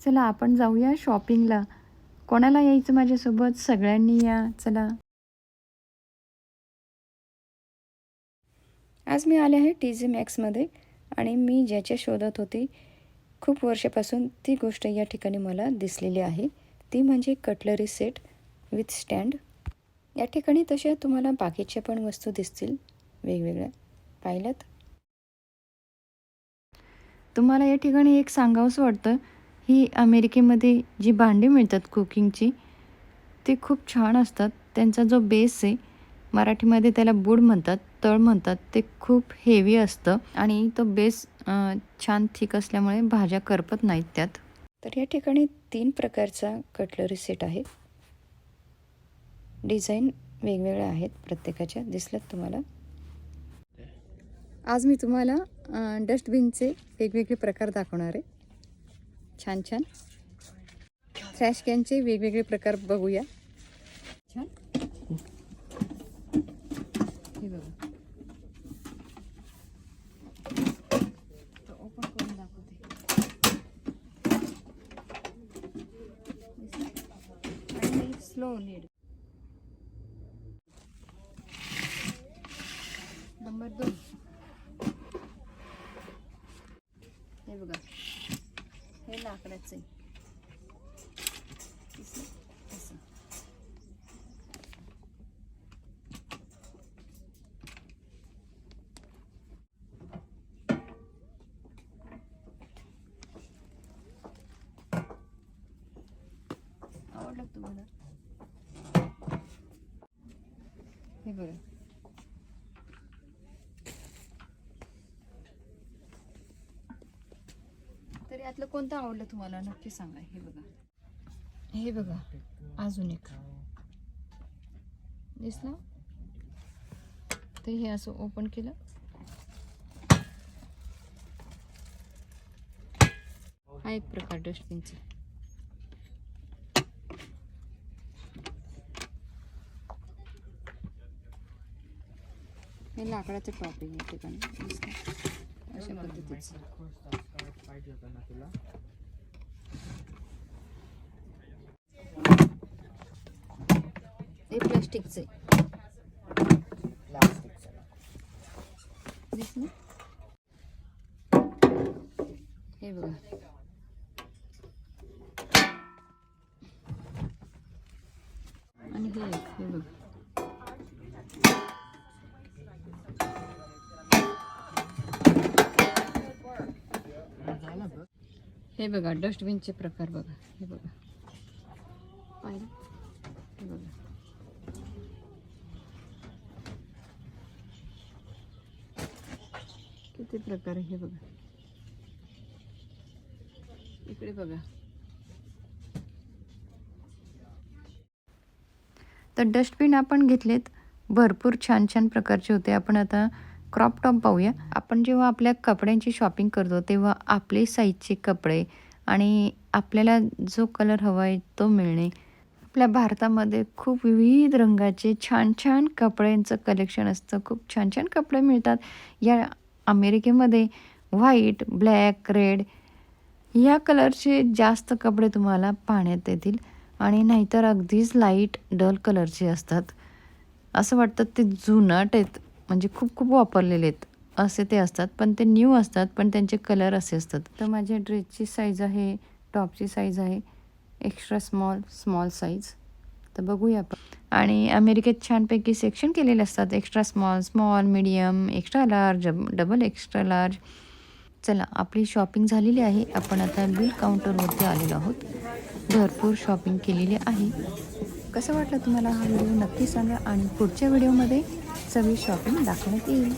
चला आपण जाऊया शॉपिंगला. कोणाला यायचं माझ्यासोबत? सगळ्यांनी या चला. आज मी आले आहे टी जी मॅक्समध्ये आणि मी ज्याच्या शोधात होती खूप वर्षापासून ती गोष्ट या ठिकाणी मला दिसलेली आहे. ती म्हणजे कटलरी सेट विथ स्टँड या ठिकाणी तशा तुम्हाला बाकीच्या पण वस्तू दिसतील वेगवेगळ्या. पाहिल्यात? तुम्हाला या ठिकाणी एक सांगावंसं वाटतं ही अमेरिकेमध्ये जी भांडी मिळतात कुकिंगची ती खूप छान असतात. त्यांचा जो बेस आहे मराठीमध्ये त्याला बूड म्हणतात तळ म्हणतात ते खूप हेवी असतं. आणि तो बेस छान थिक असल्यामुळे भाज्या करपत नाहीत त्यात. तर या ठिकाणी तीन प्रकारचा कटलरी सेट आहे. डिझाईन वेगवेगळ्या आहेत प्रत्येकाच्या. दिसल्यात तुम्हाला? आज मी तुम्हाला डस्टबिनचे वेगवेगळे प्रकार दाखवणार आहे. छान छान. ट्रॅश कॅनचे वेगवेगळे प्रकार बघूया. छान. हे बघा. ओपन करून दाखवते. स्लो नीड नंबर दोन हे बघा हे लाकडाचं आहे दिसलं? असं. आवडलं का तुम्हाला. हे बघा तर यातलं कोणतं आवडलं तुम्हाला? नक्की सांगा. हे बघा. हे बघा. अजून एक. दिसलं? तर हे असं ओपन केलं. हा एक प्रकार डस्टबिनचा हे लाकडाचं टॉप आहे या ठिकाणी अशा पद्धतीचं. पाहिजे हे प्लास्टिकचं दिसलं? हे बघा. आणि हे एक हे बघा. हे बघा डस्टबिनचे प्रकार बघा हे बघा. पाहिलं? हे बघा. किती प्रकार आहे हे बघा. इकडे बघा. तर डस्टबिन आपण घेतलेत भरपूर छान छान प्रकारचे होते. आपण आता क्रॉप टॉप पाहूया. आपण जेव्हा आपल्या कपड्यांची शॉपिंग करतो तेव्हा आपले साईजचे कपडे आणि आपल्याला जो कलर हवा आहे तो मिळणे. आपल्या भारतामध्ये खूप विविध रंगाचे छान छान कपड्यांचं कलेक्शन असतं. खूप छान छान कपडे मिळतात. या अमेरिकेमध्ये व्हाईट ब्लॅक रेड या कलरचे जास्त कपडे तुम्हाला पाहण्यात येतील आणि नाहीतर अगदीच लाइट डल कलरचे असतात. असं वाटतं ते जुनाट आहेत. म्हणजे खूप खूप वापरलेले आहेत. असे ते असतात पण ते न्यू असतात पण त्यांचे कलर असे असतात. तर माझ्या ड्रेसची साईज आहे टॉपची साईज आहे एक्स्ट्रा स्मॉल स्मॉल साईज तर बघूया आपण. आणि अमेरिकेत छानपैकी सेक्शन केलेले असतात. Extra small small medium extra large double extra large चला आपली शॉपिंग झालेली आहे. आपण आता बिल काउंटरवरती आलेलो आहोत. भरपूर शॉपिंग केलेली आहे. कसं वाटलं तुम्हाला हा व्हिडिओ नक्की सांगा. आणि पुढच्या व्हिडिओमध्ये सगळी शॉपिंग दाखवण्यात येईल